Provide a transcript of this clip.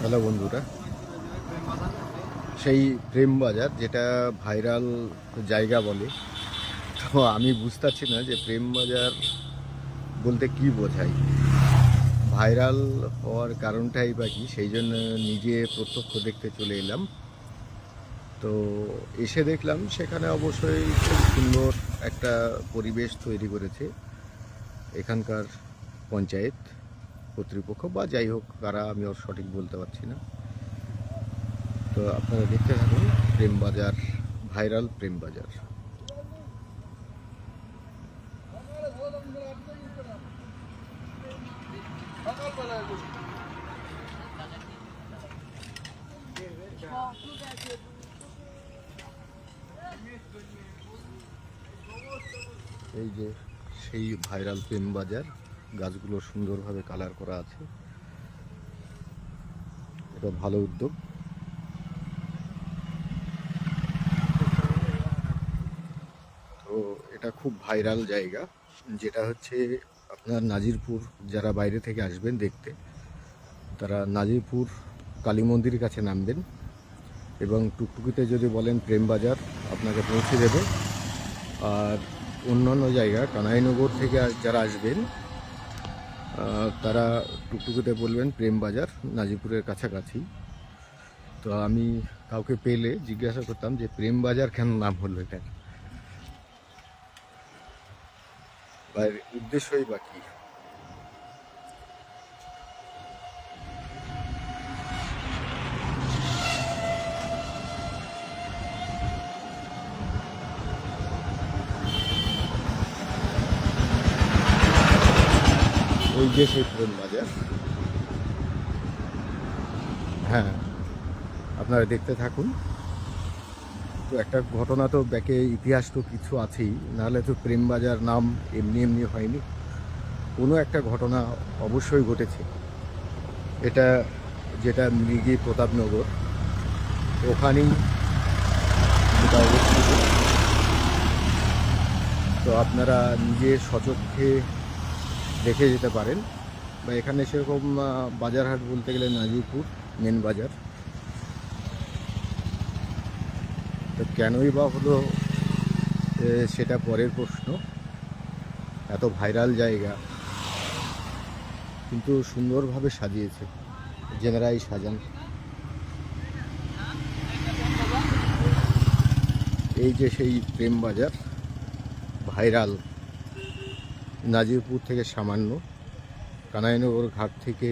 Hello বন্ধুরা। সেই প্রেম বাজার যেটা ভাইরাল জায়গা বলে। তো আমি বুঝতে না যে প্রেম বাজার বলতে কি বোঝায়। ভাইরাল হওয়ার কারণটাই বা কি, সেই জন্য নিজে প্রত্যক্ষ দেখতে চলে এলাম। তো এসে দেখলাম সেখানে অবশ্যই খুব সুন্দর একটা পরিবেশ তৈরি করেছে এখানকার পঞ্চায়েত। কর্তৃপক্ষ বা যাই হোক কারা, আমি ওর সঠিক বলতে পারছি না। তো আপনারা দেখতে থাকুন, প্রেম বাজার, ভাইরাল প্রেম বাজার। এই যে সেই ভাইরাল প্রেম বাজার। গাছগুলো সুন্দরভাবে কালার করা আছে। এটা ভালো উদ্যোগ। তো এটা খুব ভাইরাল জায়গা, যেটা হচ্ছে আপনার নাজিরপুর, যারা বাইরে থেকে আসবেন দেখতে, তারা নাজিরপুর কালী মন্দিরের কাছে নামবেন এবং টুকটুকিতে যদি বলেন প্রেম বাজার, আপনাকে পৌঁছে দেবে। আর অন্যান্য জায়গা, কানাইনগর থেকে যারা আসবেন তারা টুকটুকুতে বলবেন প্রেম বাজার, নাজিপুরের কাছাকাছি। তো আমি কাউকে পেলে জিজ্ঞাসা করতাম যে প্রেম বাজার কেন নাম হলো এটা উদ্দেশ্যই বা কি? ওই যে সেই প্রেম বাজার। হ্যাঁ আপনারা দেখতে থাকুন। তো একটা ঘটনা তো ব্যাকে ইতিহাস তো কিছু আছেই, নাহলে তো প্রেম বাজার নাম এমনি এমনি হয়নি। কোনো একটা ঘটনা অবশ্যই ঘটেছে। এটা, যেটা মৃগী প্রতাপনগর ওখানেই তো আপনারা নিজের সচক্ষে দেখে যেতে পারেন। বা এখানে সেরকম বাজারহাট বলতে গেলে নাজিরপুর মেন বাজার। তো কেনই বা হলো সেটা পরের প্রশ্ন। এত ভাইরাল জায়গা। কিন্তু সুন্দরভাবে সাজিয়েছে। জেনারাই সাজান। এই যে সেই প্রেম বাজার, ভাইরাল। নাজিরপুর থেকে সামান্য কানাইনগর ঘাট থেকে